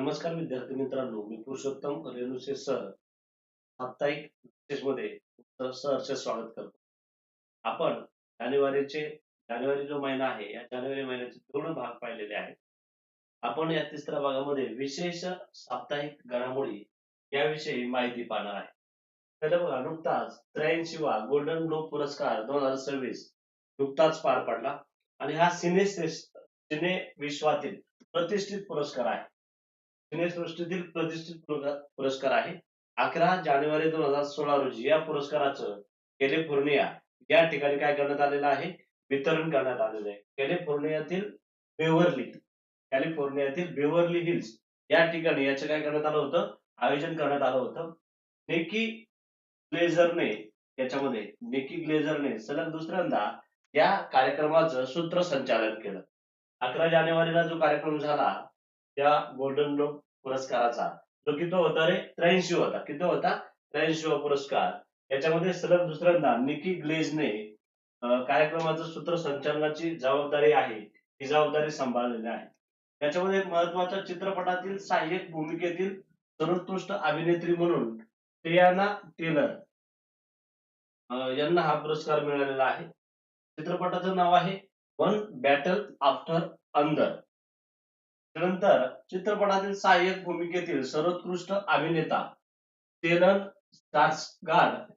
नमस्कार विद्यार्थी मित्रांनो मी पुरुषोत्तम रेणुसे सर. साप्ताहिकमध्ये सहर्ष स्वागत करतो. आपण जानेवारीचे जानेवारी जो महिना आहे या जानेवारी महिन्याचे दोन भाग पाहिलेले आहेत. आपण या तिसऱ्या भागामध्ये विशेष साप्ताहिक घडामोडी याविषयी माहिती पाहणार आहे. तर बघा नुकताच त्र्याऐंशीवा गोल्डन ग्लोब पुरस्कार दोन हजार सव्वीस नुकताच पार पडला. आणि हा सिने सिने विश्वातील प्रतिष्ठित पुरस्कार आहे. सिनेसृष्टीतील प्रतिष्ठित पुरस्कार- आहे. अकरा जानेवारी दोन हजार सोळा रोजी या पुरस्काराचं कॅलिफोर्निया या ठिकाणी काय करण्यात आलेलं आहे? वितरण करण्यात आलेलं आहे. कॅलिफोर्नियातील बेवर्ली. कॅलिफोर्नियातील बेवर्ली हिल्स. या ठिकाणी याचं काय करण्यात आलं होतं? आयोजन करण्यात आलं होतं. नेकी ग्लेझरने याच्यामध्ये नेकी ग्लेझरने सलग दुसऱ्यांदा या कार्यक्रमाचं सूत्रसंचालन केलं. अकरा जानेवारीला जो कार्यक्रम झाला त्या गोल्डन ग्लोब पुरस्काराचा. जो किती होता रे? त्र्याऐंशी होता. किती होता? त्र्याऐंशी पुरस्कार. याच्यामध्ये सलग दुसऱ्यांदा निकी ग्लेजने कार्यक्रमाचं कार्यक्रमाचं सूत्रसंचालनाची जबाबदारी आहे. ही जबाबदारी सांभाळलेली आहे. त्याच्यामध्ये महत्त्वाच्या चित्रपटातील सहाय्यक भूमिकेतील सर्वोत्कृष्ट अभिनेत्री म्हणून टियाना टेलर यांना हा पुरस्कार मिळालेला आहे. चित्रपटाचं नाव आहे वन बॅटल आफ्टर अंदर. त्यानंतर चित्रपटातील सहाय्यक भूमिकेतील सर्वोत्कृष्ट अभिनेता टेलन स्टार्सगार्ड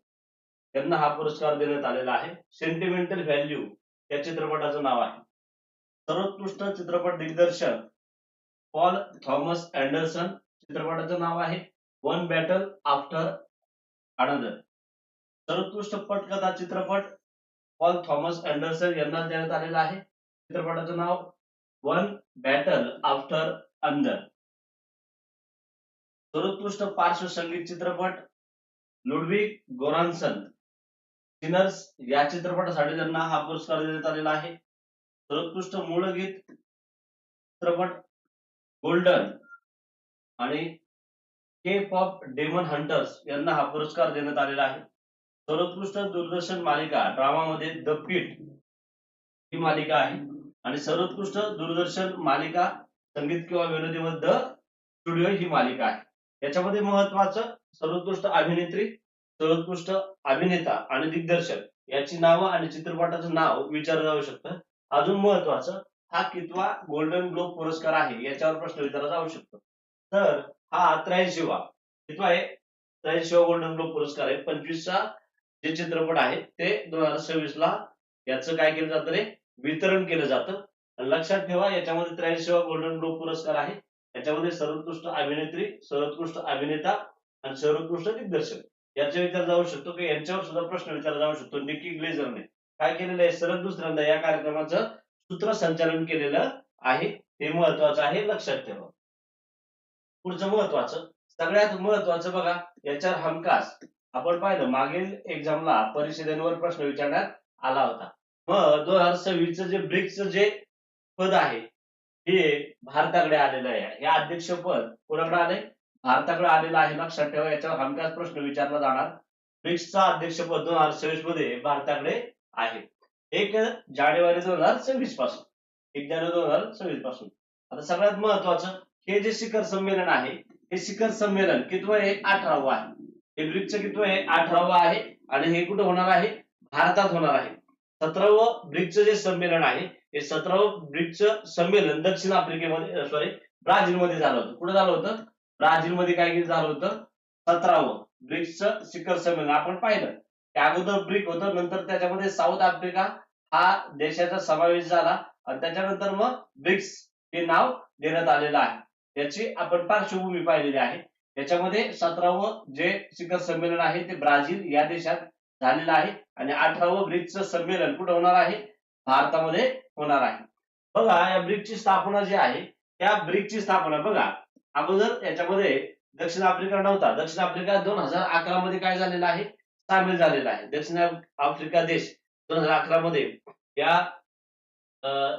यांना हा पुरस्कार देण्यात आलेला आहे. सेंटिमेंटल व्हॅल्यू या चित्रपटाचं नाव आहे. सर्वोत्कृष्ट चित्रपट दिग्दर्शक पॉल थॉमस अँडरसन चित्रपटाचं नाव आहे. वन बॅटल आफ्टर अनदर सर्वोत्कृष्ट पटकथा चित्रपट पॉल थॉमस अँडरसन यांना देण्यात आलेला आहे. चित्रपटाचं नाव वन बॅटल आफ्टर अंदर सर्वोत्कृष्ट पार्श्वसंगीत चित्रपट लुडविक गोरानसन सिनर्स या चित्रपटासाठी त्यांना हा पुरस्कार देण्यात आलेला आहे. सर्वोत्कृष्ट मूळ गीत चित्रपट गोल्डन आणि के पॉप डेमन हंटर्स यांना हा पुरस्कार देण्यात आलेला आहे. सर्वोत्कृष्ट दूरदर्शन मालिका ड्रामामध्ये द पिट ही मालिका आहे. आणि सर्वोत्कृष्ट दूरदर्शन मालिका संगीत किंवा विनोदीबद्ध स्टुडिओ ही मालिका आहे. याच्यामध्ये महत्वाचं सर्वोत्कृष्ट अभिनेत्री सर्वोत्कृष्ट अभिनेता आणि दिग्दर्शक याची नावं आणि चित्रपटाचं नाव विचारलं जाऊ शकतं. अजून महत्वाचं हा कितवा गोल्डन ग्लोब पुरस्कार आहे याच्यावर प्रश्न विचारला जाऊ शकतो. तर हा त्र्याऐंशीवा कितवा आहे? त्र्याऐंशीवा गोल्डन ग्लोब पुरस्कार आहे. पंचवीसचा जे चित्रपट आहे ते दोन हजार सव्वीस ला याचं काय केलं जातं रे? वितरण केलं जातं. लक्षात ठेवा याच्यामध्ये त्र्याऐंशीवा गोल्डन ग्लोब पुरस्कार आहे याच्यामध्ये सर्वोत्कृष्ट अभिनेत्री सर्वोत्कृष्ट अभिनेता आणि सर्वोत्कृष्ट दिग्दर्शक. याचा विचार जाऊ शकतो की? यांच्यावर सुद्धा प्रश्न विचारला जाऊ शकतो. निकी ग्लेझरने काय केलेलं आहे? सलग दुसऱ्यांदा या कार्यक्रमाचं सूत्रसंचालन केलेलं आहे. हे महत्वाचं आहे. लक्षात ठेवा. पुढचं महत्वाचं सगळ्यात महत्वाचं बघा याच्यावर हमखास आपण पाहिलं मागील एक्झामला परिषदेवर प्रश्न विचारण्यात आला होता. मग दोन हजार सव्वीसचं जे ब्रिक्सचं जे पद आहे हे भारताकडे आलेलं आहे. हे अध्यक्षपद कोणाकडे आलंय? भारताकडे आलेलं आहे लक्षात ठेवा याच्यावर हमखास प्रश्न विचारला जाणार. ब्रिक्सचा अध्यक्षपद दोन हजार सव्वीसमध्ये भारताकडे आहे. एक जानेवारी दोन हजार सव्वीसपासून एक जानेवारी दोन हजार सव्वीसपासून आता सगळ्यात महत्वाचं हे जे शिखर संमेलन आहे हे शिखर संमेलन कितवं आहे? अठरावं आहे. हे ब्रिक्सचं कितवं आहे? अठरावं आहे. आणि हे कुठं होणार आहे? भारतात होणार आहे. सतरावं ब्रिक्सचं जे संमेलन आहे हे सतरावं ब्रिक्सचं संमेलन दक्षिण आफ्रिकेमध्ये सॉरी ब्राझीलमध्ये झालं होतं. कुठं झालं होतं? ब्राझीलमध्ये काय झालं होतं. सतरावं ब्रिक्सचं शिखर संमेलन. आपण पाहिलं. त्या अगोदर ब्रिक होतं नंतर त्याच्यामध्ये साऊथ आफ्रिका हा देशाचा समावेश झाला आणि त्याच्यानंतर मग ब्रिक्स हे नाव देण्यात आलेलं आहे. याची आपण पार्श्वभूमी पाहिलेली आहे. त्याच्यामध्ये सतरावं जे शिखर संमेलन आहे ते ब्राझील या देशात झालेला आहे आणि अठरावं ब्रिक्सचं संमेलन कुठं होणार आहे? भारतामध्ये होणार आहे. बघा या ब्रिक्सची स्थापना जी आहे त्या ब्रिक्सची स्थापना बघा. अगोदर याच्यामध्ये दक्षिण आफ्रिका नव्हता. दक्षिण आफ्रिका दोन हजार अकरा मध्ये काय झालेला आहे? सामील झालेला आहे. दक्षिण आफ्रिका देश दोन हजार अकरा मध्ये या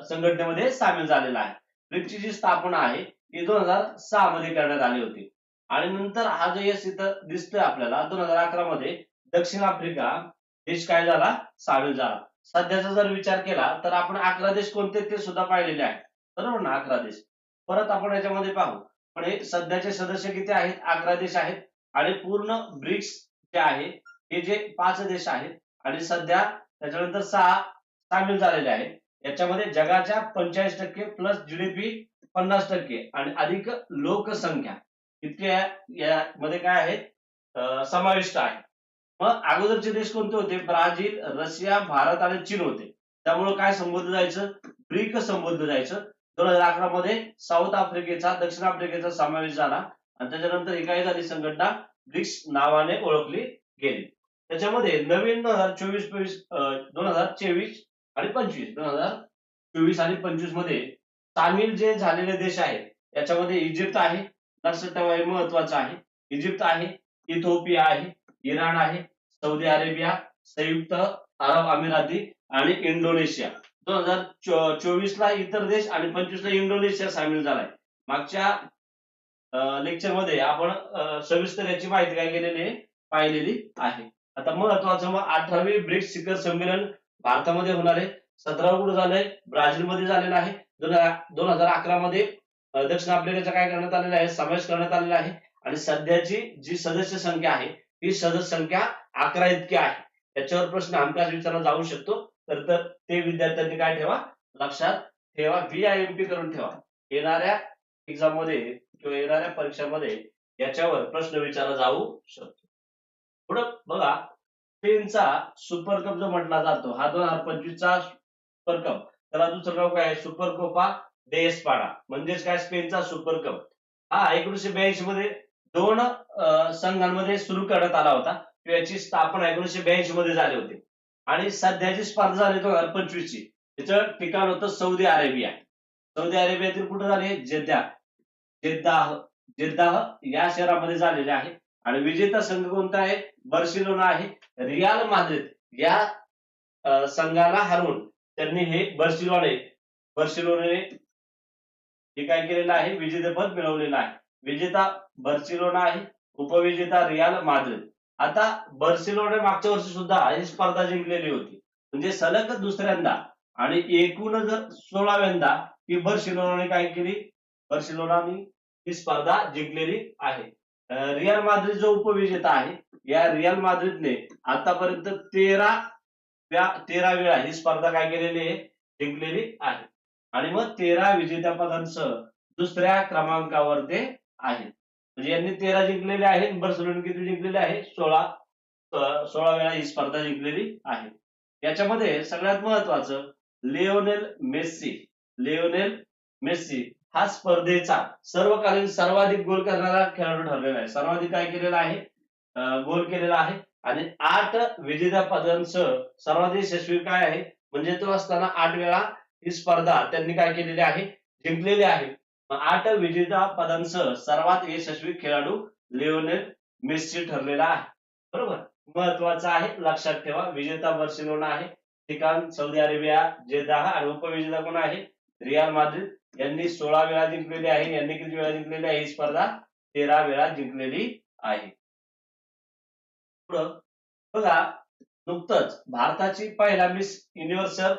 संघटनेमध्ये सामील झालेला आहे. ब्रिक्सची जी स्थापना आहे ती दोन हजार सहा मध्ये करण्यात आली होती. आणि नंतर हा जो यश इथं दिसतोय आपल्याला दोन हजार अकरा मध्ये दक्षिण आफ्रिका देश काय झाला? सामील झाला. सध्याचा जर विचार केला तर आपण अकरा देश कोणते ते सुद्धा पाहिलेले आहेत. बरोबर ना? अकरा देश. परत आपण याच्यामध्ये पाहू. पण हे सध्याचे सदस्य किती आहेत? अकरा देश आहेत. आणि पूर्ण ब्रिक्स जे आहे हे जे पाच देश आहेत आणि सध्या त्याच्यानंतर सहा सामील झालेले आहेत. याच्यामध्ये जगाच्या पंचेचाळीस टक्के प्लस जीडीपी पन्नास टक्के आणि अधिक लोकसंख्या. इतके यामध्ये काय आहेत? समाविष्ट आहे मग अगोदरचे देश कोणते होते? ब्राझील रशिया भारत आणि चीन होते. त्यामुळे काय संबोधलं जायचं? ब्रिक संबोधलं जायचं. दोन हजार अकरा मध्ये साऊथ आफ्रिकेचा दक्षिण आफ्रिकेचा समावेश झाला. आणि त्याच्यानंतर ही काय झाली संघटना ब्रिक्स नावाने ओळखली गेली. त्याच्यामध्ये नवीन दोन हजार चोवीस चोवीस दोन हजार चोवीस आणि पंचवीस. दोन हजार चोवीस आणि पंचवीसमध्ये सामील जे झालेले देश आहेत याच्यामध्ये इजिप्त आहे. लक्षात ठेवा हे महत्वाचं आहे. इजिप्त आहे इथोपिया आहे इराण आहे. सौदी अरेबिया संयुक्त अरब अमिराती आणि इंडोनेशिया. दोन हजार चोवीस ला इतर देश आणि पंचवीस ला इंडोनेशिया सामील झालाय. मागच्या लेक्चरमध्ये आपण सविस्तर याची माहिती काय केलेली पाहिलेली आहे. आता महत्वाचं मग अठरावी ब्रिक्स शिखर संमेलन भारतामध्ये होणार आहे. सतरा कुठं झालंय? ब्राझीलमध्ये झालेलं आहे. दोन दोन हजार अकरा मध्ये दक्षिण आफ्रिकेचा काय करण्यात आलेला आहे? समावेश करण्यात आलेला आहे. आणि सध्याची जी सदस्य संख्या आहे ही सदस्य अकरा इतकी आहे. त्याच्यावर प्रश्न हमखास विचारला जाऊ शकतो. तर ते विद्यार्थ्यांनी काय ठेवा? लक्षात ठेवा. व्ही आय एम पी करून ठेवा. येणाऱ्या एक्झाममध्ये किंवा येणाऱ्या परीक्षामध्ये याच्यावर प्रश्न विचारला जाऊ शकतो. पुढं बघा. स्पेनचा सुपर कप जो म्हटला जातो हा दोन हजार पंचवीसचा सुपर कप त्याला दुसरं नाव काय सुपर कोपा डे म्हणजेच काय? स्पेनचा सुपर कप हा एकोणीशे ब्याऐंशी मध्ये दोन संघांमध्ये सुरू करण्यात आला होता. किंवा याची स्थापना एकोणीशे ब्याऐंशी मध्ये झाली होती. आणि सध्याची स्पर्धा झाली दोन हजार पंचवीस ची त्याचं ठिकाण होतं सौदी अरेबिया. सौदी अरेबियातील कुठं झाले? जेद्दा. जेद्दाह जेद्दाह या शहरामध्ये झालेले आहे. आणि विजेता संघ कोणता आहे? बर्सिलोना आहे. रियाल माद्रिद या संघाला हरवून त्यांनी हे बर्सिलोने बर्सिलोने हे काय केलेलं आहे? विजेतेपद मिळवलेलं आहे. विजेता बर्सिलोना आहे उपविजेता रियाल माद्रिद. आता बर्सिलोना मागच्या वर्षी सुद्धा ही स्पर्धा जिंकलेली होती. म्हणजे सलग दुसऱ्यांदा आणि एकूण जर सोळाव्यांदा ही बर्सिलोनाने काय केली? बर्सिलोनाने ही स्पर्धा जिंकलेली आहे. रियल रियाल माद्रिद जो उपविजेता आहे या रियाल माद्रिदने आतापर्यंत तेरा व्या- तेरा वेळा ही स्पर्धा काय केलेली आहे? जिंकलेली आहे. आणि मग तेरा विजेत्या पदांसह दुसऱ्या क्रमांकावर ते आहेत म्हणजे यांनी तेरा जिंकलेले आहेत बर्सलोन किती जिंकलेले आहे? सोळा. सोळा वेळा ही स्पर्धा जिंकलेली आहे. याच्यामध्ये सगळ्यात महत्वाचं लिओनेल मेस्सी लिओनेल मेस्सी हा स्पर्धेचा सर्वकालीन सर्वाधिक गोल करणारा खेळाडू ठरलेला आहे. सर्वाधिक काय केलेला आहे? गोल केलेला आहे. आणि आठ विजेत्या पदांसह सर्वाधिक यशस्वी काय आहे? म्हणजे तो असताना आठ वेळा ही स्पर्धा त्यांनी काय केलेली आहे? जिंकलेली आहे. आठ विजेता पदांसह सर्वात यशस्वी खेळाडू लिओनेल मेस्सी ठरलेला आहे. बरोबर? महत्वाचं आहे लक्षात ठेवा विजेता बर्सिलोना आहे. ठिकाण सौदी अरेबिया जेदाह आणि उपविजेता कोण आहे? Real Madrid. यांनी सोळा वेळा जिंकलेली आहे. यांनी किती वेळा जिंकलेली आहे? ही स्पर्धा तेरा वेळा जिंकलेली आहे. पुढं बघा नुकतंच भारताची पहिला मिस युनिव्हर्सल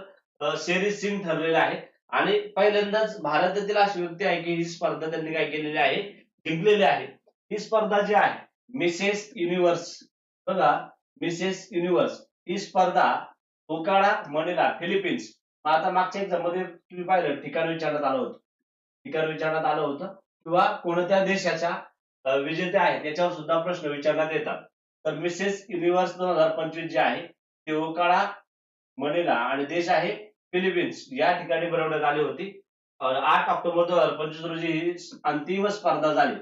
शेरी सिंग ठरलेला आहे. आणि पहिल्यांदाच भारतातील अशी व्यक्ती आहे की ही स्पर्धा त्यांनी काय केलेली आहे? जिंकलेली आहे. ही स्पर्धा जी आहे मिसेस युनिव्हर्स बघा मिसेस युनिव्हर्स ही स्पर्धा ओकाडा मनिला फिलिपिन्स. आता मागच्या एक्झाममध्ये तुम्ही पाहिलं ठिकाण विचारण्यात आलं होतं. ठिकाण विचारण्यात आलं होतं. किंवा कोणत्या देशाच्या विजेत्या विजेते आहेत याच्यावर सुद्धा प्रश्न विचारण्यात येतात. तर मिसेस युनिव्हर्स दोन हजार पंचवीस जे आहे ते ओकाडा मनेला आणि देश आहे फिलिपिन्स. या ठिकाणी भरवण्यात आली होती. आठ ऑक्टोबर दोन हजार पंचवीस रोजी ही अंतिम स्पर्धा झाली.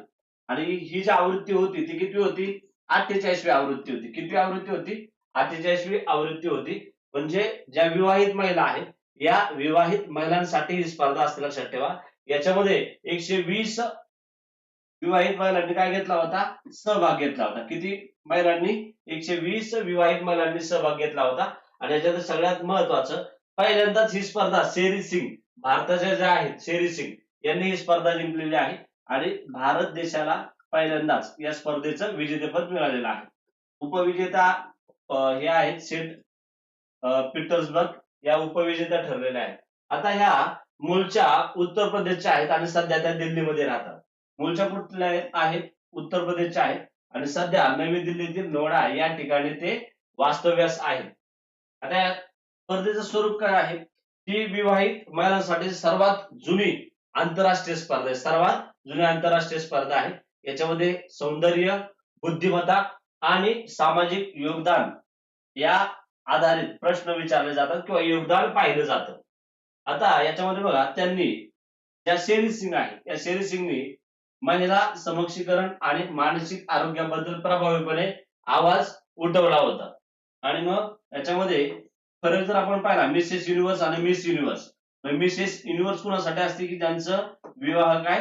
आणि ही जी आवृत्ती होती ती किती होती? अठ्ठेचाळीसवी आवृत्ती होती. किती आवृत्ती होती? अठ्ठेचाळीसवी आवृत्ती होती. म्हणजे ज्या विवाहित महिला आहेत या विवाहित महिलांसाठी ही स्पर्धा असते लक्षात ठेवा. याच्यामध्ये एकशे वीस विवाहित महिलांनी काय घेतला होता? सहभाग घेतला होता. किती महिलांनी? एकशे वीस विवाहित महिलांनी सहभाग घेतला होता. आणि याच्यात सगळ्यात महत्वाचं पहिल्यांदाच ही स्पर्धा शेरी सिंग भारताच्या ज्या आहेत शेरी सिंग यांनी ही स्पर्धा जिंकलेली आहे. आणि भारत देशाला पहिल्यांदाच या स्पर्धेचं विजेतेपद मिळालेलं आहे. उपविजेता हे आहेत सेंट पीटर्सबर्ग या उपविजेत्या ठरलेल्या आहेत. आता ह्या मूळच्या उत्तर प्रदेशच्या आहेत आणि सध्या त्या दिल्लीमध्ये राहतात. मूळच्या कुठल्या आहेत? उत्तर प्रदेशच्या आहेत. आणि सध्या नवी दिल्लीतील नोडा या ठिकाणी ते वास्तव्यास आहेत. आता स्पर्धेचं स्वरूप काय आहे? ती विवाहित महिलांसाठी सर्वात जुनी आंतरराष्ट्रीय स्पर्धा आहे. सर्वात जुनी आंतरराष्ट्रीय स्पर्धा आहे. याच्यामध्ये सौंदर्य बुद्धिमत्ता आणि सामाजिक योगदान या आधारित प्रश्न विचारले जातात किंवा योगदान पाहिलं जातं. आता याच्यामध्ये बघा त्यांनी ज्या शेरी सिंग आहे त्या शेरी सिंगनी महिला समक्षीकरण आणि मानसिक आरोग्याबद्दल प्रभावीपणे आवाज उठवला होता. आणि मग याच्यामध्ये फरक जर आपण पाहिला मिसेस युनिव्हर्स आणि मिस युनिव्हर्स मिसेस युनिव्हर्स कुणासाठी असते की त्यांचं विवाह काय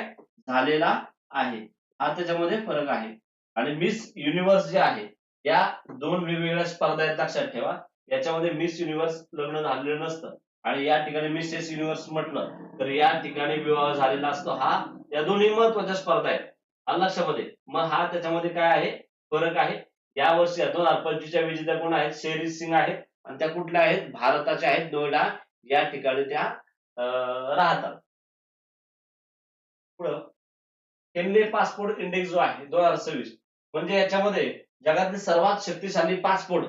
झालेला आहे? हा त्याच्यामध्ये फरक आहे. आणि मिस युनिव्हर्स जे आहे या दोन वेगवेगळ्या स्पर्धा आहेत लक्षात ठेवा. याच्यामध्ये मिस युनिव्हर्स लग्न झालेलं नसतं. आणि या ठिकाणी मिसेस युनिव्हर्स म्हटलं तर या ठिकाणी विवाह झालेला असतो. हा या दोन्ही महत्त्वाच्या स्पर्धा आहेत. आलं लक्षामध्ये. मग हा त्याच्यामध्ये काय आहे? फरक आहे. या वर्षी दोन हजार पंचवीसच्या विजेत्या कोण आहेत? शेरी सिंग आहेत. आणि त्या कुठल्या आहेत? भारताच्या आहेत नोएडा या ठिकाणी त्या अं, राहतात. पुढं हेनले पासपोर्ट इंडेक्स जो आहे दोन हजार सव्वीस म्हणजे याच्यामध्ये जगातील सर्वात शक्तिशाली पासपोर्ट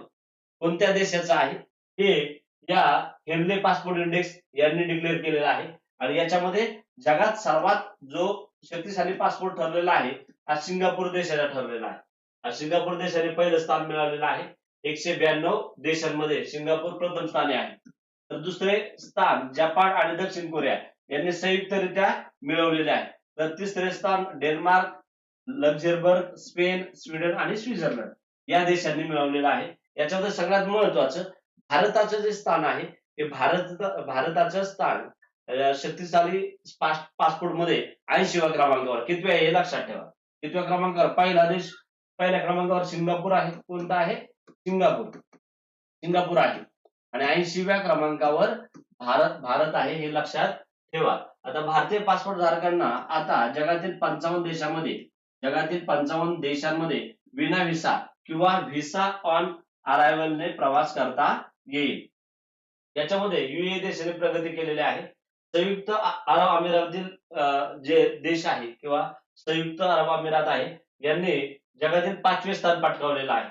कोणत्या देशाचा आहे? हे या हेनले पासपोर्ट इंडेक्स यांनी डिक्लेअर केलेला आहे. आणि याच्यामध्ये जगात सर्वात जो शक्तिशाली पासपोर्ट ठरलेला आहे हा सिंगापूर देशाचा ठरलेला आहे. हा सिंगापूर देशाने पहिलं स्थान मिळवलेलं आहे. एकशे ब्याण्णव देशांमध्ये सिंगापूर प्रथम स्थानी आहे. तर दुसरे स्थान जपान आणि दक्षिण कोरिया यांनी संयुक्तरित्या मिळवलेले आहे. तर तिसरे स्थान डेन्मार्क लक्झेंबर्ग स्पेन स्वीडन आणि स्वित्झर्लंड या देशांनी मिळवलेलं आहे. याच्यामध्ये सगळ्यात महत्वाचं भारताचं जे स्थान आहे हे भारत भारताचं स्थान शक्तिशाली पासपोर्टमध्ये ऐंशीव्या क्रमांकावर. कितव्या आहे हे लक्षात ठेवा. कितव्या क्रमांकावर? पहिला देश पहिल्या क्रमांकावर सिंगापूर आहे. कोणता आहे? सिंगापूर. सिंगापूर आहे. आणि ऐंशीव्या क्रमांकावर भारत भारत आहे हे लक्षात ठेवा. आता भारतीय पासपोर्ट धारकांना आता जगातील पंचावन्न देशामध्ये जगातील पंचावन्न देशांमध्ये विना व्हिसा किंवा व्हिसा ऑन अरायव्हलने प्रवास करता येईल. याच्यामध्ये युए देशाने प्रगती केलेली आहे. संयुक्त अरब अमिरातील जे देश आहे किंवा संयुक्त अरब अमिरात आहे यांनी जगातील पाचवे स्थान पटकावलेलं आहे.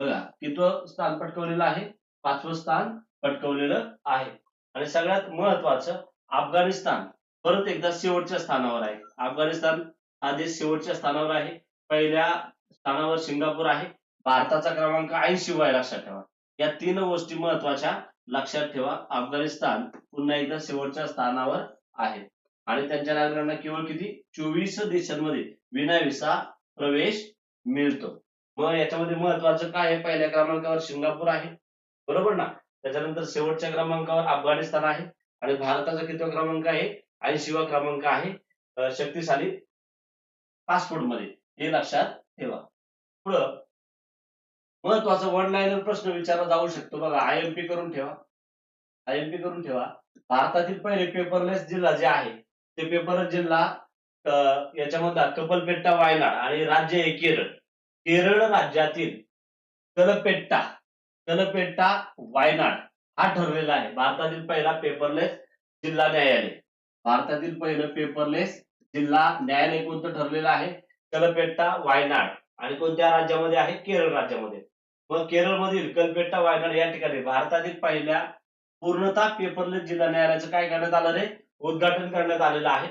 बघा कितवं स्थान पटकवलेलं आहे? पाचवं स्थान पटकवलेलं आहे. आणि सगळ्यात महत्वाचं अफगाणिस्तान परत एकदा शेवटच्या स्थानावर आहे. अफगाणिस्तान हा देश शेवटच्या स्थानावर आहे. पहिल्या स्थानावर सिंगापूर आहे. भारताचा क्रमांक ऐंशी वय लक्षात ठेवा. या तीन गोष्टी महत्त्वाच्या लक्षात ठेवा. अफगाणिस्तान पुन्हा एकदा शेवटच्या स्थानावर आहे. आणि त्यांच्या नागरिकांना केवळ किती? चोवीस देशांमध्ये विनाविसा प्रवेश मिळतो. मग याच्यामध्ये महत्वाचं काय आहे? पहिल्या क्रमांकावर सिंगापूर आहे. बरोबर ना? त्याच्यानंतर शेवटच्या क्रमांकावर अफगाणिस्तान आहे. आणि भारताचा कितवा क्रमांक आहे? ऐंशीवा क्रमांक आहे. शक्तिशाली पासपोर्टमध्ये हे लक्षात ठेवा. पुढं महत्त्वाचा वन लाईनर प्रश्न विचारला जाऊ शकतो. बघा आयएमपी करून ठेवा. आयएमपी करून ठेवा. भारतातील पहिले पेपरलेस जिल्हा जे आहे ते पेपरलेस जिल्हा अं, याच्यामधला कपलपेट्टा वायनाड आणि राज्य आहे केरळ. केरळ राज्यातील कलपेट्टा कलपेट्टा वायनाड हा ठरलेला आहे. भारतातील पहिला पेपरलेस जिल्हा न्यायालय. भारतातील पहिलं पेपरलेस जिल्हा न्यायालय कोणतं ठरलेलं आहे? कलपेट्टा वायनाड आणि कोणत्या राज्यामध्ये आहे? केरळ राज्यामध्ये. मग केरळमधील कलपेट्टा वायनाड या ठिकाणी भारतातील पहिल्या पूर्णतः पेपरलेस जिल्हा न्यायालयाचं काय करण्यात आलं रे? उद्घाटन करण्यात आलेलं आहे.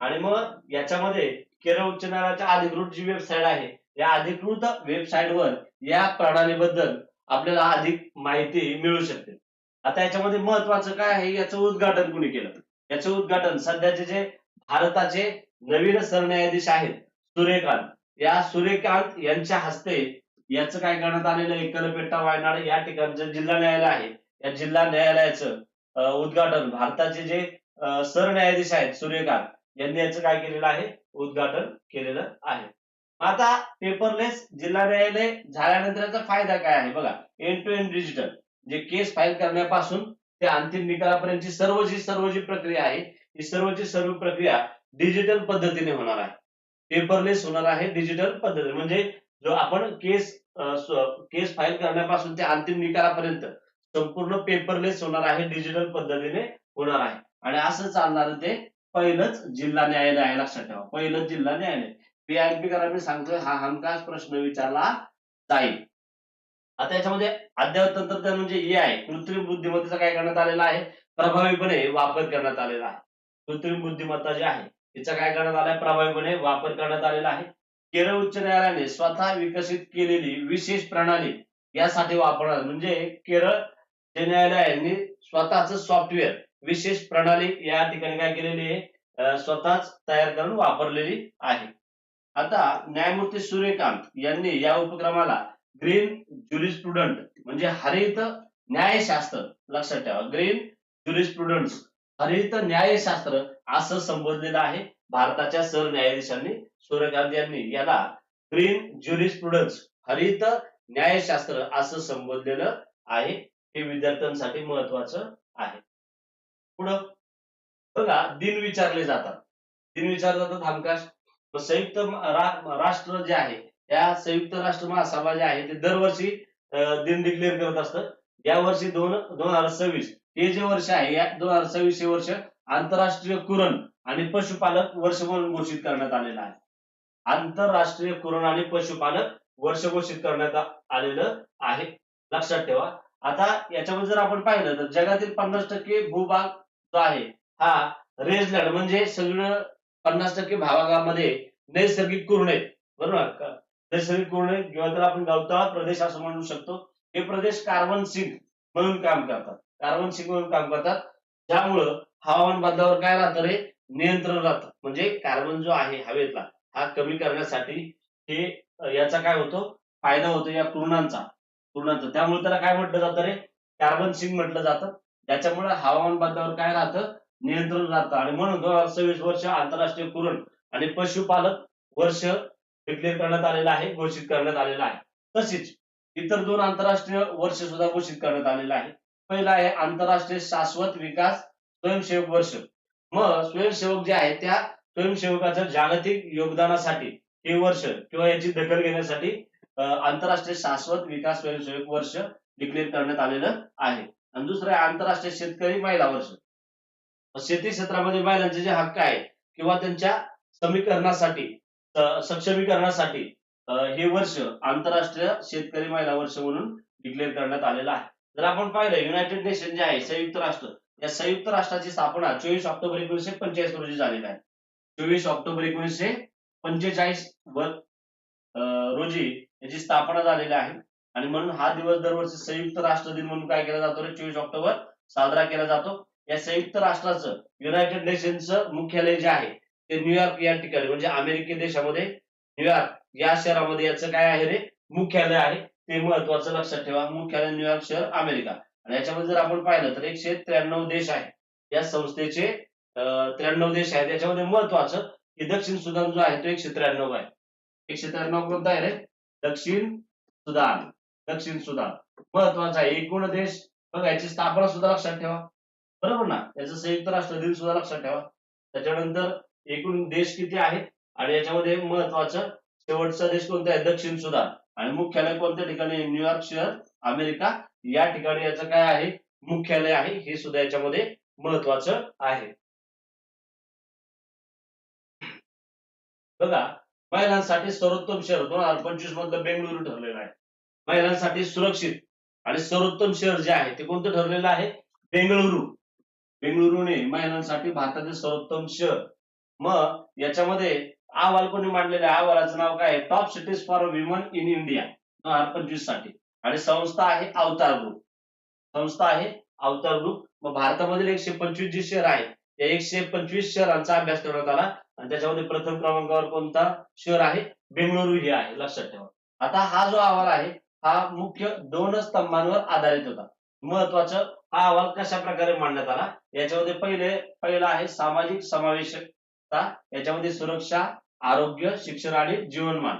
आणि मग याच्यामध्ये केरळ उच्च न्यायालयाच्या अधिकृत जी वेबसाईट आहे या अधिकृत वेबसाईटवर या प्रणालीबद्दल आपल्याला अधिक माहिती मिळू शकते. आता याच्यामध्ये महत्वाचं काय आहे? याचं उद्घाटन कुणी केलं? याचं उद्घाटन सध्याचे जे भारताचे नवीन सरन्यायाधीश आहेत सूर्यकांत. या सूर्यकांत यांच्या हस्ते याचं काय करण्यात आलेलं आहे? कलपेट्टा वायनाड या ठिकाणचं जिल्हा न्यायालय आहे या जिल्हा न्यायालयाचं उद्घाटन भारताचे जे सरन्यायाधीश आहेत सूर्यकांत यांनी याचं काय केलेलं आहे? उद्घाटन केलेलं आहे. आता पेपरलेस जिल्हा न्यायालय झाल्यानंतरचा फायदा काय आहे? बघा एंड टू एंड डिजिटल जे केस फाईल करण्यापासून ते अंतिम निकालापर्यंतची सर्व जी सर्व जी प्रक्रिया आहे. ही सर्वची सर्व प्रक्रिया डिजिटल पद्धतीने होणार आहे. पेपरलेस होणार आहे डिजिटल पद्धतीने. म्हणजे जो आपण केस केस फाईल करण्यापासून ते अंतिम निकालापर्यंत संपूर्ण पेपरलेस होणार आहे डिजिटल पद्धतीने होणार आहे. आणि असं चालणार ते पहिलंच जिल्हा न्यायालय आहे लक्षात ठेवा. पहिलंच जिल्हा न्यायालय. पी करा मी सांगतोय हा हमखास प्रश्न विचारला जाईल. आता याच्यामध्ये अद्ययावत तंत्रज्ञान म्हणजे ए आहे कृत्रिम बुद्धिमत्तेचा काय करण्यात आलेला आहे? प्रभावीपणे वापर करण्यात आलेला आहे. कृत्रिम बुद्धिमत्ता जी आहे तिचा काय करण्यात आलाय? प्रभावीपणे वापर करण्यात आलेला आहे. केरळ उच्च न्यायालयाने स्वतः विकसित केलेली विशेष प्रणाली यासाठी वापरणार म्हणजे केरळ जे न्यायालयाने स्वतःच सॉफ्टवेअर विशेष प्रणाली या ठिकाणी काय केलेली आहे? स्वतःच तयार करून वापरलेली आहे. आता न्यायमूर्ती सूर्यकांत यांनी या उपक्रमाला ग्रीन ज्युरिस्प्रुडंट म्हणजे हरित न्यायशास्त्र लक्षात ठेवा. ग्रीन ज्युरिस्प्रुडंट हरित न्यायशास्त्र असं संबोधलेलं आहे. भारताच्या सरन्यायाधीशांनी सूर्यकांत यांनी याला ग्रीन ज्युरिस्प्रुडन्स हरित न्यायशास्त्र असं संबोधलेलं आहे. हे विद्यार्थ्यांसाठी महत्वाचं आहे. पुढं बघा दिन विचारले जातात. दिन विचारले जातात हमखास संयुक्त राष्ट्र जे आहे त्या संयुक्त राष्ट्र महासभा जे आहे ते दरवर्षी दिन डिक्लेअर करत असतं. या वर्षी दोन दोन हजार सव्वीस हे जे वर्ष आहे या दोन हजार सव्वीस हे वर्ष आंतरराष्ट्रीय कुरण आणि पशुपालक वर्ष म्हणून घोषित करण्यात आलेलं आहे. आंतरराष्ट्रीय कुरण आणि पशुपालक वर्ष घोषित करण्यात आलेलं आहे. लक्षात ठेवा. आता याच्यामध्ये जर आपण पाहिलं तर जगातील पन्नास टक्के भूभाग जो आहे हा रेजलँड म्हणजे सगळं पन्नास टक्के भागामध्ये नैसर्गिक कुरण बरोबर? नैसर्गिक कुरण किंवा त्याला आपण गवताळ प्रदेश असं म्हणू शकतो. हे प्रदेश कार्बन सिंक म्हणून काम करतात. कार्बन सिंक म्हणून काम करतात. ज्यामुळं हवामान बदलावर काय राहतं रे? नियंत्रण राहतं. म्हणजे कार्बन जो आहे हवेतला हा कमी करण्यासाठी हे याचा काय होतो? फायदा होतो या कुरणांचा. कुरणांचा. त्यामुळे त्याला काय म्हटलं जातं रे? कार्बन सिंक म्हटलं जातं. त्याच्यामुळे हवामान बदलावर काय राहतं? नियंत्रण राहतं. आणि म्हणून दोन हजार सव्वीस वर्ष आंतरराष्ट्रीय कुरण आणि पशुपालक वर्ष डिक्लेअर करण्यात आलेलं आहे घोषित करण्यात आलेलं आहे. तसेच इतर दोन आंतरराष्ट्रीय वर्ष सुद्धा घोषित करण्यात आलेलं आहे. पहिलं आहे आंतरराष्ट्रीय शाश्वत विकास स्वयंसेवक वर्ष. मग स्वयंसेवक जे आहे त्या स्वयंसेवकाच्या जागतिक योगदानासाठी हे वर्ष किंवा याची दखल घेण्यासाठी आंतरराष्ट्रीय शाश्वत विकास स्वयंसेवक वर्ष डिक्लेअर करण्यात आलेलं आहे. आणि दुसरं आहे आंतरराष्ट्रीय शेतकरी महिला वर्ष. शेती क्षेत्रामध्ये महिलांचे जे हक्क आहे किंवा त्यांच्या समीकरणासाठी सक्षमीकरणासाठी हे वर्ष आंतरराष्ट्रीय शेतकरी महिला वर्ष म्हणून डिक्लेअर करण्यात आलेलं आहे. जर आपण पाहिलं युनायटेड नेशन जे आहे संयुक्त राष्ट्र या संयुक्त राष्ट्राची स्थापना चोवीस ऑक्टोबर एकोणीसशे पंचेचाळीस रोजी झालेली आहे. चोवीस ऑक्टोबर एकोणीसशे पंचेचाळीस वर अं, रोजी याची स्थापना झालेली आहे. आणि म्हणून हा दिवस दरवर्षी संयुक्त राष्ट्र दिन म्हणून काय केला जातो रे? चोवीस ऑक्टोबर साजरा केला जातो. या संयुक्त राष्ट्राचं युनायटेड नेशनचं मुख्यालय जे आहे ते न्यूयॉर्क या ठिकाणी म्हणजे अमेरिके देशामध्ये न्यूयॉर्क या शहरामध्ये याचं काय आहे रे? मुख्यालय आहे. ते महत्वाचं लक्षात ठेवा. मुख्यालय न्यूयॉर्क शहर अमेरिका. आणि याच्यामध्ये जर आपण पाहिलं तर एकशे त्र्याण्णव देश आहे या संस्थेचे त्र्याण्णव देश आहेत. याच्यामध्ये महत्वाचं की दक्षिण सुदान जो आहे तो एकशे त्र्याण्णव आहे. एकशे त्र्याण्णव कोणता आहे रे? दक्षिण सुदान. दक्षिण सुदान. महत्त्वाचा आहे. एकूण देश बघा याची स्थापना सुद्धा लक्षात ठेवा. बरोबर ना? याचं संयुक्त राष्ट्र दिन सुद्धा लक्षात ठेवा. त्याच्यानंतर एकूण देश किती आहेत? आणि याच्यामध्ये महत्वाचं शेवटचा देश कोणता आहे? दक्षिण सुदान. आणि मुख्यालय कोणत्या ठिकाणी? न्यूयॉर्क शहर अमेरिका या ठिकाणी याचं काय आहे? मुख्यालय आहे. हे सुद्धा याच्यामध्ये महत्वाचं आहे. बघा महिलांसाठी सर्वोत्तम शहर दोन हजार पंचवीस मधलं बेंगळुरू ठरलेलं आहे. महिलांसाठी सुरक्षित आणि सर्वोत्तम शहर जे आहे ते कोणतं ठरलेलं आहे? बेंगळुरू. बेंगळुरूने महिलांसाठी भारताचे सर्वोत्तम शहर. मग याच्यामध्ये अहवाल कोणी मांडलेले? अहवालाचं नाव काय? आहे top cities for women in India दोन हजार पंचवीससाठी आणि संस्था आहे अवतार ग्रुप संस्था आहे अवतार ग्रुप मग भारतामधील एकशे पंचवीस जे शहर आहेत त्या एकशे पंचवीस शहरांचा अभ्यास करण्यात आला. आणि त्याच्यामध्ये प्रथम क्रमांकावर कोणता शहर आहे? बेंगळुरू हे आहे. लक्षात ठेवा. आता हा जो अहवाल आहे हा मुख्य दोन स्तंभांवर आधारित होता. महत्वाचं हा अहवाल कशा प्रकारे मांडण्यात आला? याच्यामध्ये पहिले पहिला आहे सामाजिक समावेशकता याच्यामध्ये सुरक्षा आरोग्य शिक्षण आणि जीवनमान.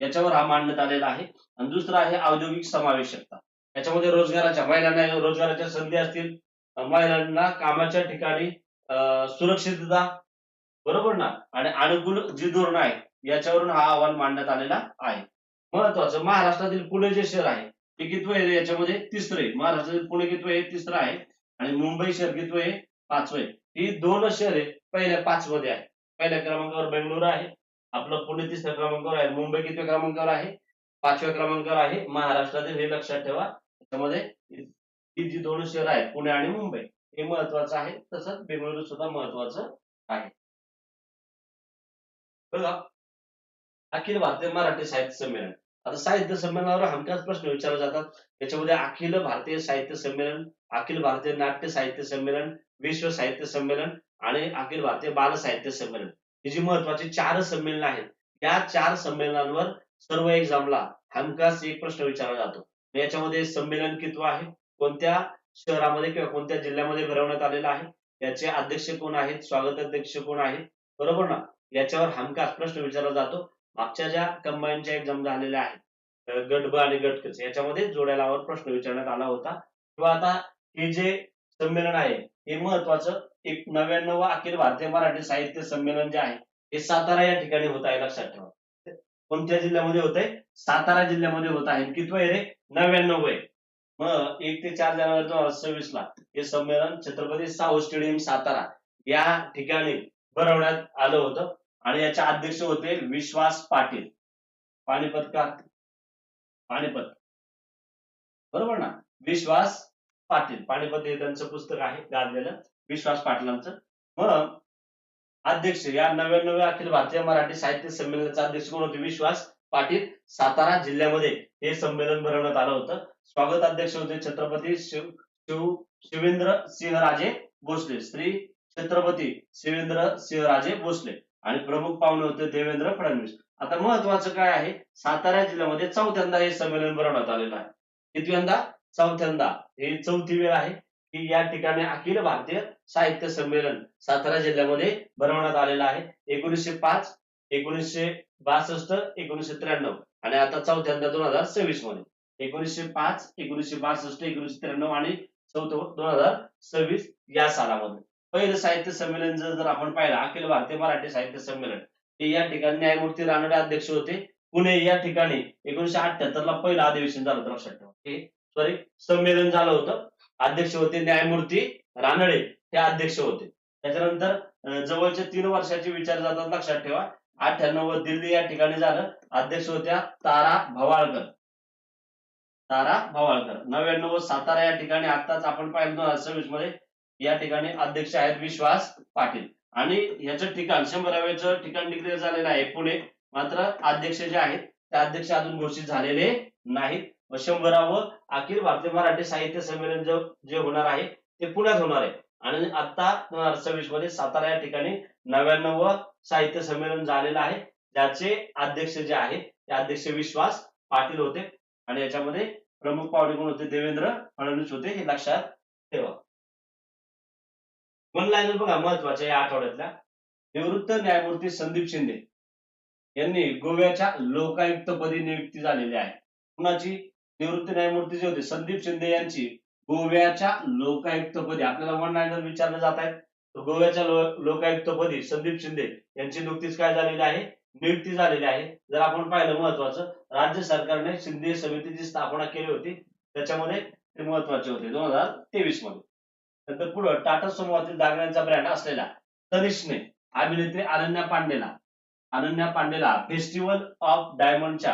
याच्यावर हा मांडण्यात आलेला आहे. आणि दुसरा आहे औद्योगिक समावेशकता. याच्यामध्ये रोजगाराच्या महिलांना रोजगाराच्या संधी असतील. महिलांना कामाच्या ठिकाणी अं, सुरक्षितता बरोबर ना? आणि अनुकूल जी धोरण आहे याच्यावरून हा अहवाल मांडण्यात आलेला आहे. महत्वाचं महाराष्ट्रातील पुणे जे शहर आहे ते कितवं आहे याच्यामध्ये तिसरं आहे. महाराष्ट्रातील पुणे कितवं आहे तिसरं आहे. आणि मुंबई शहर कितवं आहे पाचवं आहे. ही दोन शहरे पहिल्या पाच मध्ये आहे. पहिल्या क्रमांकावर बेंगलोर आहे. आपलं पुणे तिसऱ्या क्रमांकावर आहे. मुंबई कितव्या क्रमांकावर आहे? पाचव्या क्रमांकावर आहे. महाराष्ट्रातील हे लक्षात ठेवा. त्यामध्ये ही जी दोन शहर आहेत पुणे आणि मुंबई हे महत्वाचं आहे. तसंच बेंगळुरू सुद्धा महत्वाचं आहे. बघा. अखिल भारतीय मराठी साहित्य संमेलन. आता साहित्य संमेलनावर हमखास प्रश्न विचारले जातात. त्याच्यामध्ये अखिल भारतीय साहित्य संमेलन अखिल भारतीय नाट्य साहित्य संमेलन विश्व साहित्य संमेलन आणि अखिल भारतीय बाल साहित्य संमेलन. ही जी महत्वाची चार संमेलन आहेत या चार संमेलनांवर सर्व एक्झामला हमखास एक प्रश्न विचारला जातो. याच्यामध्ये संमेलन कितवं आहे? कोणत्या शहरामध्ये किंवा कोणत्या जिल्ह्यामध्ये भरवण्यात आलेलं आहे? याचे अध्यक्ष कोण आहेत? स्वागत अध्यक्ष कोण आहेत? बरोबर ना? याच्यावर हमखास प्रश्न विचारला जातो. मागच्या ज्या कंबाईनच्या एक्झाम झालेल्या आहेत गटब गट ब आणि गट याच्यामध्ये जोड्यालावर प्रश्न विचारण्यात आला होता. किंवा आता हे जे संमेलन आहे हे महत्वाचं. एक नव्याण्णव अखिल भारतीय मराठी साहित्य संमेलन जे आहे हे सातारा या ठिकाणी होत आहे लक्षात ठेवा. कोणत्या जिल्ह्यामध्ये होत आहे सातारा जिल्ह्यामध्ये होत आहे. कितवं आहे रे? नव्याण्णव आहे मग एक ते चार जानेवारी दोन हजार सव्वीस ला हे संमेलन छत्रपती साहू स्टेडियम सातारा या ठिकाणी भरवण्यात आलं होतं. आणि याचे अध्यक्ष होते विश्वास पाटील. पानिपत का? पानिपत. बरोबर ना? विश्वास पाटील. पानिपत हे त्यांचं पुस्तक आहे गाजलेलं. विश्वास पाटलांचं. मग अध्यक्ष या नव्याण्णव अखिल भारतीय मराठी साहित्य संमेलनाचे अध्यक्ष कोण होते? विश्वास पाटील. सातारा जिल्ह्यामध्ये हे संमेलन भरवण्यात आलं होतं. स्वागत अध्यक्ष होते छत्रपती शिव शिव शिवेंद्र सिंहराजे भोसले. श्री छत्रपती शिवेंद्र सिंहराजे भोसले. आणि प्रमुख पाहुणे होते देवेंद्र फडणवीस. आता महत्वाचं काय आहे? सातारा जिल्ह्यामध्ये चौथ्यांदा हे संमेलन भरवण्यात आलेलं आहे. कितव्यांदा? चौथ्यांदा. हे चौथी वेळ आहे की या ठिकाणी अखिल भारतीय साहित्य संमेलन सातारा जिल्ह्यामध्ये भरवण्यात आलेलं आहे. एकोणीसशे पाच एकोणीसशे बासष्ट एकोणीसशे त्र्याण्णव आणि आता चौथ्यांदा दोन हजार सव्वीसमध्ये. एकोणीसशे पाच एकोणीसशे बासष्ट एकोणीसशे त्र्याण्णव आणि चौथं दोन हजार सव्वीस या सालामध्ये. पहिलं साहित्य संमेलन जर जर आपण पाहिलं अखिल भारतीय मराठी साहित्य संमेलन हे या ठिकाणी न्यायमूर्ती रानडे अध्यक्ष होते. पुणे या ठिकाणी एकोणीशे अठ्याहत्तर ला पहिलं अधिवेशन झालं होतं लक्षात ठेवा. हे सॉरी संमेलन झालं होतं. अध्यक्ष होते न्यायमूर्ती रानडे हे अध्यक्ष होते. त्याच्यानंतर जवळच्या तीन वर्षाचे विचार जातात लक्षात ठेवा. अठ्ठ्याण्णव दिल्ली या ठिकाणी झालं. अध्यक्ष होत्या तारा भवाळकर. तारा भवाळकर नव्याण्णव सातारा या ठिकाणी आताच आपण पाहिलं दोन हजार सव्वीसमध्ये या ठिकाणी अध्यक्ष आहेत विश्वास पाटील. आणि याचं ठिकाण शंभराव्याचं ठिकाण डिक्लेअर झालेलं आहे पुणे. मात्र अध्यक्ष जे आहेत ते अध्यक्ष अजून घोषित झालेले नाहीत. व शंभरावं अखिल भारतीय मराठी साहित्य संमेलन जे जे होणार आहे ते पुण्यात होणार आहे. आणि आता दोन हजार सव्वीसमध्ये सातारा या ठिकाणी नव्याण्णव साहित्य संमेलन झालेलं आहे. ज्याचे अध्यक्ष जे आहेत ते अध्यक्ष विश्वास पाटील होते. आणि याच्यामध्ये प्रमुख पाहुणे कोण होते? देवेंद्र फडणवीस होते हे लक्षात ठेवा. वन लाईनर बघा महत्त्वाच्या या आठवड्यातल्या. निवृत्त न्यायमूर्ती संदीप शिंदे यांनी गोव्याच्या लोकायुक्तपदी नियुक्ती झालेली आहे. कुणाची? निवृत्त न्यायमूर्ती जे होते संदीप शिंदे यांची. गोव्याच्या लोकायुक्तपदी आपल्याला वन लाईनर विचारले जात आहेत तर गोव्याच्या लोकायुक्तपदी संदीप शिंदे यांची नुकतीच काय झालेली आहे? नियुक्ती झालेली आहे. जर आपण पाहिलं महत्वाचं राज्य सरकारने शिंदे समितीची स्थापना केली होती. त्याच्यामध्ये ते महत्त्वाचे होते दोन हजार तेवीसमध्ये नंतर पुढं टाटा समूहातील दागिन्यांचा ब्रँड असलेला तनिषने अभिनेत्री अनन्या पांडेला. अनन्या पांडेला फेस्टिवल ऑफ डायमंडच्या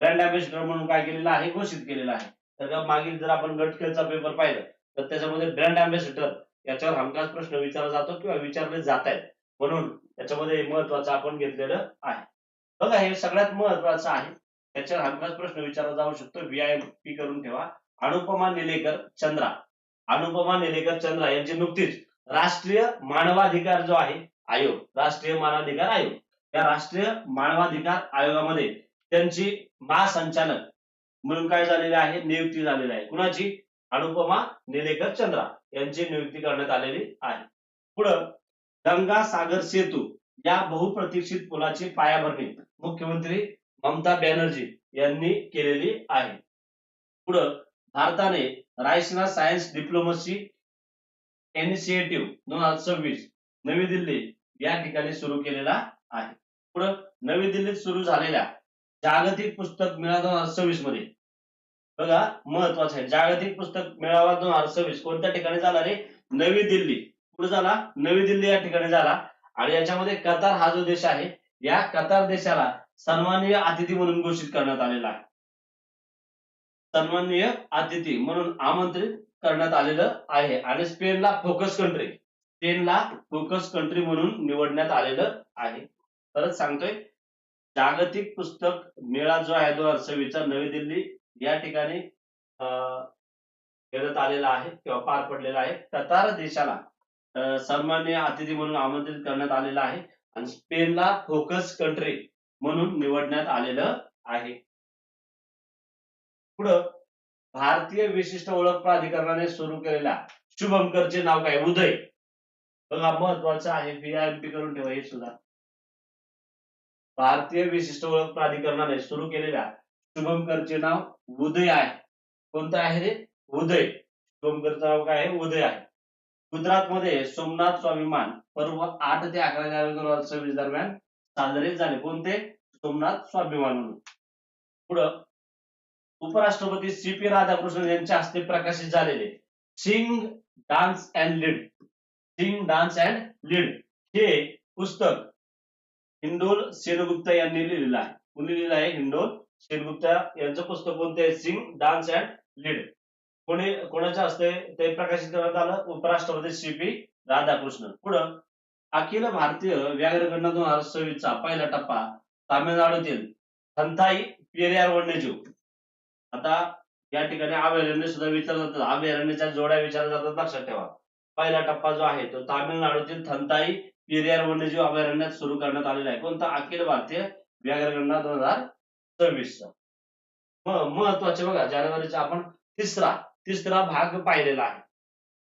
ब्रँड अँबेसिडर म्हणून काय केलेलं आहे? घोषित केलेलं आहे. तर मागील जर आपण गटखेलचा पेपर पाहिलं तर त्याच्यामध्ये ब्रँड अँबेसिडर याच्यावर हमखास प्रश्न विचारला जातो किंवा विचारले जात आहेत. म्हणून त्याच्यामध्ये महत्वाचं आपण घेतलेलं आहे. बघा हे सगळ्यात महत्वाचं आहे. त्याच्यावर हमखास प्रश्न विचारला जाऊ शकतो. व्हीआयपी करून ठेवा. अनुपमा निलेकर चंद्रा. अनुपमा निलेकर चंद्रा यांची नुकतीच राष्ट्रीय मानवाधिकार जो आहे आयोग राष्ट्रीय मानवाधिकार आयोग. या राष्ट्रीय मानवाधिकार आयोगामध्ये त्यांची महासंचालक म्हणून काय झालेली आहे नियुक्ती झालेली आहे. कुणाची? अनुपमा निलेकर चंद्रा यांची नियुक्ती करण्यात आलेली आहे. पुढं गंगा सागर सेतू या बहुप्रतीक्षित पुलाची पायाभरणी मुख्यमंत्री ममता बॅनर्जी यांनी केलेली आहे. पुढं भारताने रायसिना सायन्स डिप्लोमसी इनिशिएटिव्ह दोन हजार सव्वीस नवी दिल्ली या ठिकाणी सुरू केलेला आहे. पुढं नवी दिल्लीत सुरू झालेल्या जागतिक पुस्तक मेळा दोन हजार सव्वीसमध्ये. बघा महत्वाचं आहे. जागतिक पुस्तक मेळावा दोन हजार सव्वीस कोणत्या ठिकाणी झाला रे? नवी दिल्ली. पुढे झाला? नवी दिल्ली या ठिकाणी झाला. आणि याच्यामध्ये कतार हा जो देश आहे या कतार देशाला सन्माननीय अतिथी म्हणून घोषित करण्यात आलेला आहे. सन्माननीय अतिथी म्हणून आमंत्रित करण्यात आलेलं आहे. आणि स्पेनला फोकस कंट्री स्पेनला फोकस कंट्री म्हणून निवडण्यात आलेलं आहे. परत सांगतोय जागतिक पुस्तक मेळा जो आहे दोन हजार सव्वीसचा नवी दिल्ली या ठिकाणी अं, घेण्यात आलेला आहे किंवा पार पडलेला आहे. कतार देशाला सन्मान्य अतिथी म्हणून आमंत्रित करण्यात आलेलं आहे. आणि स्पेनला फोकस कंट्री म्हणून निवडण्यात आलेलं आहे. पुढं भारतीय विशिष्ट ओळख प्राधिकरणाने सुरू केलेल्या शुभंकरचे नाव काय? उदय. बघा महत्वाचं आहे व्हीआयपी करून ठेवा हे सुद्धा. भारतीय विशिष्ट ओळख प्राधिकरणाने सुरू केलेल्या शुभंकरचे नाव उदय आहे. कोणतं आहे रे उदय. शुभंकरचं नाव काय आहे? उदय आहे. गुजरातमध्ये सोमनाथ स्वाभिमान पर्व आठ ते अकरा जानेवारी दोन हजार सव्वीस दरम्यान साजरे झाले. कोणते? सोमनाथ स्वाभिमान म्हणून. पुढं उपराष्ट्रपती सी पी राधाकृष्णन यांच्या हस्ते प्रकाशित झालेले sing dance and lead. Sing dance and lead हे पुस्तक हिंडोल सेनगुप्ता यांनी लिहिलेलं आहे. कुणी लिहिलं आहे? हिंडोल सेनगुप्ता यांचं पुस्तक कोणतं आहे? Sing dance and lead. कोणी कोणाच्या हस्ते ते प्रकाशित करण्यात आलं? उपराष्ट्रपती सी पी राधाकृष्णन. पुढं अखिल भारतीय व्याघ्र गणना दोन हजार सव्वीसचा पहिला टप्पा तामिळनाडूतील थंथाई पेरियार वन्यजीव. आता या ठिकाणी अभयारण्य सुद्धा विचारलं जातात अभयारण्याच्या जोड्या विचारल्या जातात. लक्षात ठेवा. पहिला टप्पा जो आहे तो तामिळनाडूतील थंताई पेरियार वन्यजीव अभयारण्यात सुरू करण्यात आलेला आहे. कोणता? अखिल भारतीय व्याघ्रगणना दोन हजार सव्वीस. महत्त्वाचे बघा जानेवारीचा आपण तिसरा तिसरा भाग पाहिलेला आहे.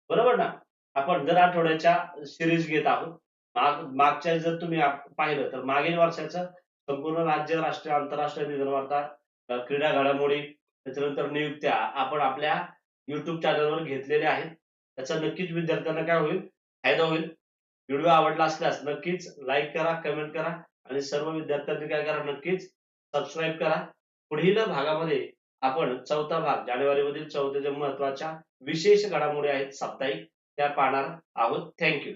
बरोबर ना? आपण दर आठवड्याच्या सिरीज घेत आहोत. माग मागच्या जर तुम्ही पाहिलं तर मागील वर्षाचं संपूर्ण राज्य राष्ट्रीय आंतरराष्ट्रीय निधन वार्ता क्रीडा घडामोडी त्याच्यानंतर नियुक्त्या आपण आपल्या युट्यूब चॅनलवर घेतलेल्या आहेत. त्याचा नक्कीच विद्यार्थ्यांना काय होईल? फायदा होईल. व्हिडिओ आवडला असल्यास नक्कीच लाईक करा कमेंट करा आणि सर्व विद्यार्थ्यांनी काय करा? नक्कीच सबस्क्राईब करा. पुढील भागामध्ये आपण चौथा भाग जानेवारी मधील चौथ्या महत्त्वाच्या विशेष घडामोडी आहेत साप्ताहिक त्या पाहणार आहोत. थँक्यू